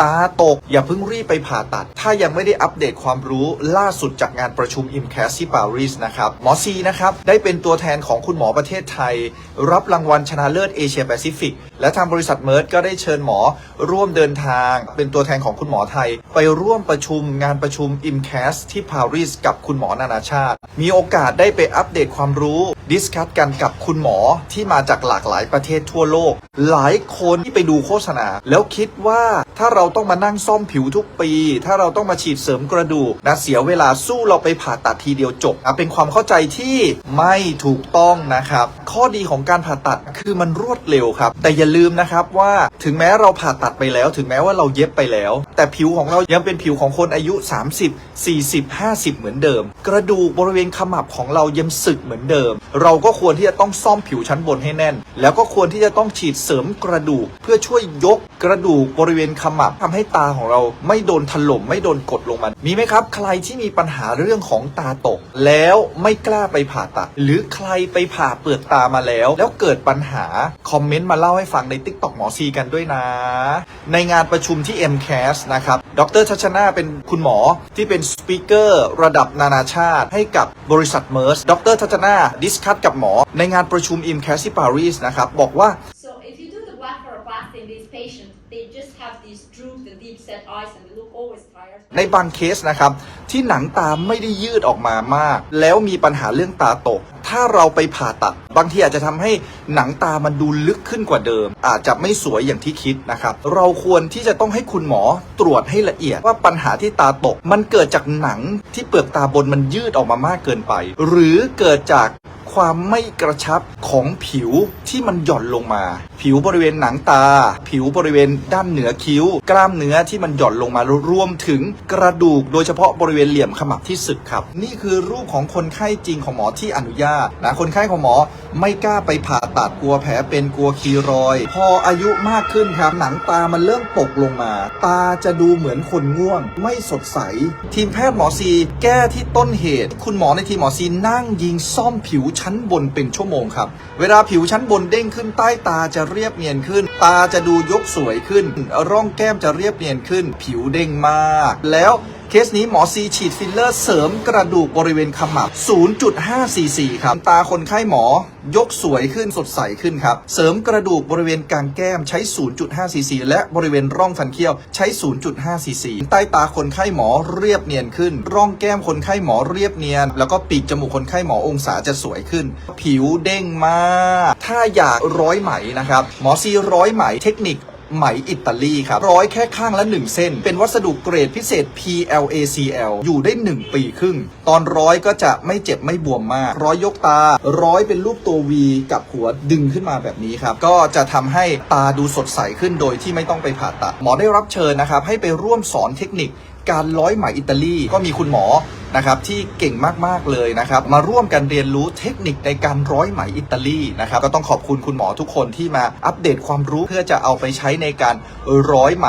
ตาตก อย่าเพิ่งรีบไปผ่าตัด ถ้ายังไม่ได้อัปเดตความรู้ล่าสุดจากงานประชุม i m c a s ที่ปารีสนะครับหมอซีนะครับได้เป็นตัวแทนของคุณหมอประเทศไทย รับรางวัลชนะเลิศเอเชียแปซิฟิกและทางบริษัทเมิร์ดก็ได้เชิญหมอร่วมเดินทาง เป็นตัวแทนของคุณหมอไทย ไปร่วมประชุมงานประชุม i m c a s ที่ปารีสกับคุณหมอนานาชาติ มีโอกาสได้ไปอัปเดตความรู้ดิสคัตกันกับคุณหมอที่มาจากหลากหลายประเทศทั่วโลก หลายคนที่ไปดูโฆษณา แล้วคิดว่าถ้าเราต้องมานั่งซ่อมผิวทุกปี ถ้าเราต้องมาฉีดเสริมกระดูกนะเสียเวลาสู้เราไปผ่าตัดทีเดียวจบนะเป็นความเข้าใจที่ไม่ถูกต้องนะครับ ข้อดีของการผ่าตัดคือมันรวดเร็วครับ แต่อย่าลืมนะครับว่าถึงแม้เราผ่าตัดไปแล้ว ถึงแม้ว่าเราเย็บไปแล้ว แต่ผิวของเรายังเป็นผิวของคนอายุ 30 40 50 เหมือนเดิม กระดูกบริเวณขมับของเรายังสึกเหมือนเดิม เราก็ควรที่จะต้องซ่อมผิวชั้นบนให้แน่น แล้วก็ควรที่จะต้องฉีดเสริมกระดูก เพื่อช่วยยกกระดูกบริเวณขมับทำให้ตาของเราไม่โดนถล่มไม่โดนกดลงมามีไหมครับ ใครที่มีปัญหาเรื่องของตาตก แล้วไม่กล้าไปผ่าตัด หรือใครไปผ่าเปลือกตามาแล้ว แล้วเกิดปัญหา คอมเมนต์มาเล่าให้ฟังใน t ิ k t o k หมอซีกันด้วยนะ ในงานประชุมที่ MCAS นะครับ ดรชัชนาเป็นคุณหมอที่เป็นสปีกเกอร์ระดับนานาชาติ ให้กับบริษัทเมอร์สดรชัชนาดิสคัตกับหมอ ในงานประชุม MCAS ที่ปารีสนะครับบอกว่า ในบางเคสนะครับที่หนังตาไม่ได้ยืดออกมามาก แล้วมีปัญหาเรื่องตาตก ถ้าเราไปผ่าตัด บางทีอาจจะทำให้หนังตามันดูลึกขึ้นกว่าเดิม อาจจะไม่สวยอย่างที่คิดนะครับ เราควรที่จะต้องให้คุณหมอตรวจให้ละเอียดว่าปัญหาที่ตาตก มันเกิดจากหนังที่เปลือกตาบนมันยืดออกมามากเกินไป หรือเกิดจาก ความไม่กระชับของผิวที่มันหย่อนลงมา ผิวบริเวณหนังตา ผิวบริเวณด้านเหนือคิ้ว กล้ามเนื้อที่มันหย่อนลงมารวมถึงกระดูก โดยเฉพาะบริเวณเหลี่ยมขมับที่สึกครับ นี่คือรูปของคนไข้จริงของหมอที่อนุญาตนะคนไข้ของหมอไม่กล้าไปผ่าตัดกลัวแผลเป็นกลัวคีรอย พออายุมากขึ้นครับ หนังตามันเริ่มตกลงมา ตาจะดูเหมือนคนง่วง ไม่สดใส ทีมแพทย์หมอซีแก้ที่ต้นเหตุ คุณหมอในทีมหมอซีนั่งยิงซ่อมผิวชั้นบนเป็นชั่วโมงครับ เวลาผิวชั้นบนเด้งขึ้นใต้ตาจะเรียบเนียนขึ้น ตาจะดูยกสวยขึ้น ร่องแก้มจะเรียบเนียนขึ้น ผิวเด้งมาก แล้ว เคสนี้หมอซีฉีดฟิลเลอร์เสริมกระดูกบริเวณขมับ 0.5 cc ครับ ตาคนไข้หมอยกสวยขึ้นสดใสขึ้นครับ เสริมกระดูกบริเวณกลางแก้มใช้ 0.5 cc และบริเวณร่องฟันเคี้ยวใช้ 0.5 cc ใต้ตาคนไข้หมอเรียบเนียนขึ้น ร่องแก้มคนไข้หมอเรียบเนียน แล้วก็ปีกจมูกคนไข้หมอองศาจะสวยขึ้น ผิวเด้งมาก ถ้าอยากร้อยไหมนะครับ หมอซีร้อยไหมเทคนิค ไหมอิตาลีครับ ร้อยแค่ข้างละ 1 เส้น เป็นวัสดุเกรดพิเศษ PLACL อยู่ได้ 1 ปีครึ่ง ตอนร้อยก็จะไม่เจ็บไม่บวมมาก ร้อยยกตา ร้อยเป็นรูปตัว V กับหัวดึงขึ้นมาแบบนี้ครับ ก็จะทำให้ตาดูสดใสขึ้นโดยที่ไม่ต้องไปผ่าตัด หมอได้รับเชิญนะครับ ให้ไปร่วมสอนเทคนิคการร้อยไหมอิตาลีก็มีคุณหมอนะครับที่เก่งมากๆเลยนะครับมาร่วมกันเรียนรู้เทคนิคในการร้อยไหมอิตาลีนะครับก็ต้องขอบคุณคุณหมอทุกคนที่มาอัปเดตความรู้เพื่อจะเอาไปใช้ในการร้อยไหม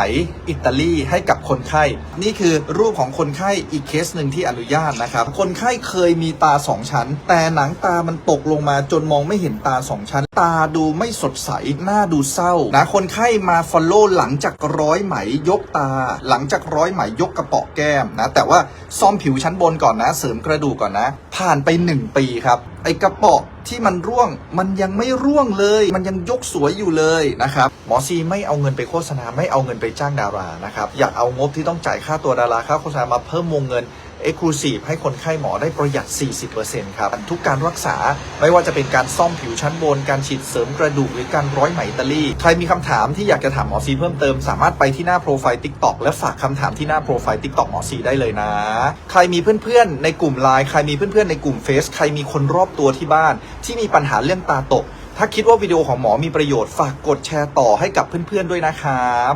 อิตาลีให้กับคนไข้ นี่คือรูปของคนไข้อีกเคสหนึ่งที่อนุญาตนะครับ คนไข้เคยมีตาสองชั้น แต่หนังตามันตกลงมาจนมองไม่เห็นตาสองชั้น ตาดูไม่สดใสหน้าดูเศร้านะคนไข้มาฟอลโล่หลังจากร้อยไหมยกตา หลังจากร้อยไหมยกกระเปาะแก้มนะ แต่ว่าซ่อมผิวชั้นบนก่อนนะ เสริมกระดูกก่อนนะ ผ่านไป 1 ปีครับ ไอกระเปาะที่มันร่วงมันยังไม่ร่วงเลย มันยังยกสวยอยู่เลยนะครับหมอซีไม่เอาเงินไปโฆษณาไม่เอาเงินไปจ้างดารานะครับอยากเอางบที่ต้องจ่ายค่าตัวดาราค่าโฆษณามาเพิ่มวงเงิน e x c l u s i v e ให้คนไข้หมอได้ประหยัด 40%ครับ ทุกการรักษาไม่ว่าจะเป็นการซ่อมผิวชั้นบน การฉีดเสริมกระดูก หรือการร้อยไหมตาลีใครมีคำถามที่อยากจะถามหมอซีเพิ่มเติม สามารถไปที่หน้าโปรไฟล์ TikTok และฝากคำถามที่หน้าโปรไฟล์ TikTok หมอซีได้เลยนะ ใครมีเพื่อนๆในกลุ่มไลน์ใครมีเพื่อนๆในกลุ่มเฟซใครมีคนรอบตัวที่บ้าน ที่มีปัญหาเรื่องตาตก ถ้าคิดว่าวิดีโอของหมอมีประโยชน์ฝากกดแชร์ต่อให้กับเพื่อนๆด้วยนะครับ